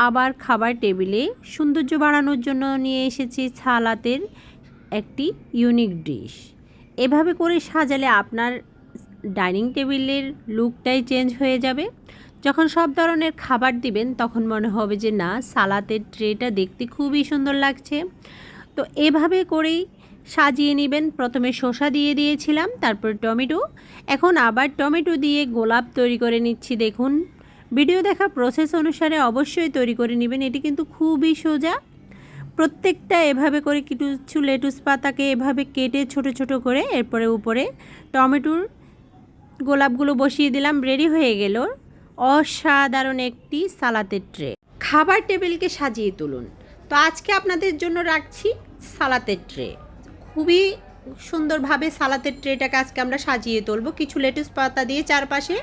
আবার খাবার টেবিলে সৌন্দর্য বাড়ানোর জন্য নিয়ে এসেছি সালাতের একটি ইউনিক ডিশ এভাবে করে সাজালে আপনার ডাইনিং টেবিলের লুকটাই চেঞ্জ হয়ে যাবে। যখন সব ধরনের খাবার দিবেন, তখন মনে হবে যে না, সালাতের ট্রেটা দেখতে খুবই সুন্দর লাগছে। তো এভাবে করেই সাজিয়ে নেবেন। প্রথমে শসা দিয়ে দিয়েছিলাম, তারপর টমেটো। এখন আবার টমেটো দিয়ে গোলাপ তৈরি করে নিচ্ছি, দেখুন। ভিডিও দেখা প্রসেস অনুসারে অবশ্যই তৈরি করে নেবেন। এটি কিন্তু খুবই সোজা। প্রত্যেকটা এভাবে করে কিছু লেটুস পাতাকে এভাবে কেটে ছোট ছোট করে এরপরে উপরে টমেটোর গোলাপগুলো বসিয়ে দিলাম রেডি হয়ে গেল। অসাধারণ একটি সালাতের ট্রে। খাবার টেবিলকে সাজিয়ে তুলুন। তো আজকে আপনাদের জন্য রাখছি সালাতের ট্রে। খুবই সুন্দরভাবে সালাতের ট্রেটাকে আজকে আমরা সাজিয়ে তুলবো। কিছু লেটুস পাতা দিয়ে চারপাশে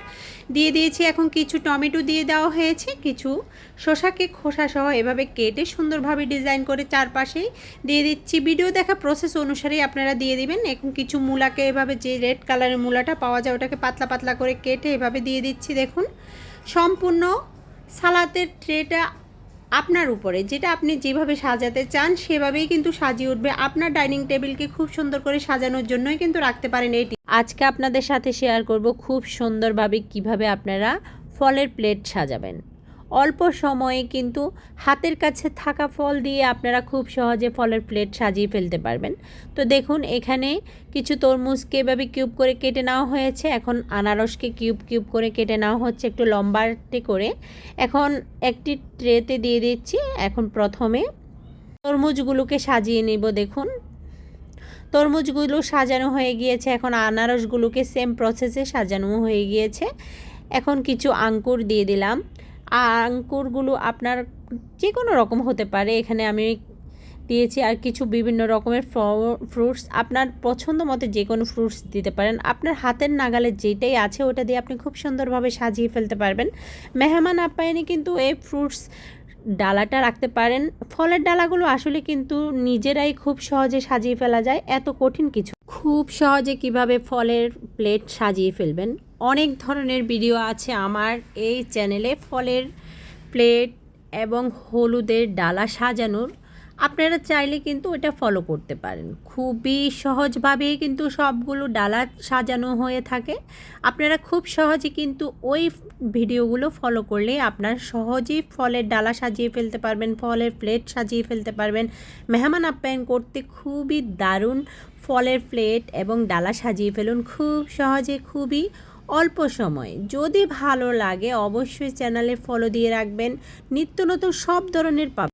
দিয়ে দিয়েছি। এখন কিছু টমেটো দিয়ে দেওয়া হয়েছে। কিছু শসাকে খোসা সহ এভাবে কেটে সুন্দরভাবে ডিজাইন করে চারপাশেই দিয়ে দিচ্ছি। ভিডিও দেখা প্রসেস অনুসারেই আপনারা দিয়ে দিবেন। এখন কিছু মূলাকে এভাবে যে রেড কালারের মূলাটা পাওয়া যায়, ওটাকে পাতলা পাতলা করে কেটে এভাবে দিয়ে দিচ্ছি। দেখুন, সম্পূর্ণ সালাতের ট্রেটা আপনার উপরে, যেটা আপনি যেভাবে সাজাতে চান, সেভাবেই কিন্তু সাজিয়ে উঠবে। আপনার ডাইনিং টেবিলকে খুব সুন্দর করে সাজানোর জন্যই কিন্তু রাখতে পারেন এটি। আজকে আপনাদের সাথে শেয়ার করব খুব সুন্দরভাবে কীভাবে আপনারা ফলের প্লেট সাজাবেন। অল্প সময়ে কিন্তু হাতের কাছে থাকা ফল দিয়ে আপনারা খুব সহজে ফলের প্লেট সাজিয়ে ফেলতে পারবেন। তো দেখুন, এখানে কিছু তরমুজকে এভাবে কিউব করে কেটে নেওয়া হয়েছে। এখন আনারসকে কিউব কিউব করে কেটে নেওয়া হচ্ছে একটু লম্বাটে করে। এখন একটি ট্রেতে দিয়ে দিচ্ছি। এখন প্রথমে তরমুজগুলোকে সাজিয়ে নেব, দেখুন। তরমুজগুলো সাজানো হয়ে গিয়েছে। এখন আনারসগুলোকে সেম প্রসেসে সাজানো হয়ে গিয়েছে। এখন কিছু আঙ্কুর দিয়ে দিলাম। আঙ্কুরগুলো আপনার যে কোনো রকম হতে পারে। এখানে আমি দিয়েছি আর কিছু বিভিন্ন রকমের ফ্রুটস। আপনার পছন্দ মতো যে কোনো ফ্রুটস দিতে পারেন। আপনার হাতের নাগালে যেটাই আছে ওটা দিয়ে আপনি খুব সুন্দরভাবে সাজিয়ে ফেলতে পারবেন। মেহমান আপ্যায়নে কিন্তু এই ফ্রুটস ডালাটা রাখতে পারেন। ফলের ডালাগুলো আসলে কিন্তু নিজেরাই খুব সহজে সাজিয়ে ফেলা যায়। এত কঠিন কিছু। খুব সহজে কীভাবে ফলের প্লেট সাজিয়ে ফেলবেন? অনেক ধরনের ভিডিও আছে আমার এই চ্যানেলে ফলের প্লেট এবং হলুদের ডালা সাজানোর। আপনারা চাইলে কিন্তু এটা ফলো করতে পারেন। খুবই সহজভাবেই কিন্তু সবগুলো ডালা সাজানো হয়ে থাকে। আপনারা খুব সহজে কিন্তু ওই ভিডিওগুলো ফলো করলে আপনার সহজেই ফলের ডালা সাজিয়ে ফেলতে পারবেন, ফলের প্লেট সাজিয়ে ফেলতে পারবেন। মেহমান আপ্যায়ন করতে খুবই দারুণ ফলের প্লেট এবং ডালা সাজিয়ে ফেলুন। খুব সহজে, খুবই অল্প সময়। যদি ভালো লাগে, অবশ্যই চ্যানেলে ফলো দিয়ে রাখবেন। নিত্য নতুন সব ধরনের পাবেন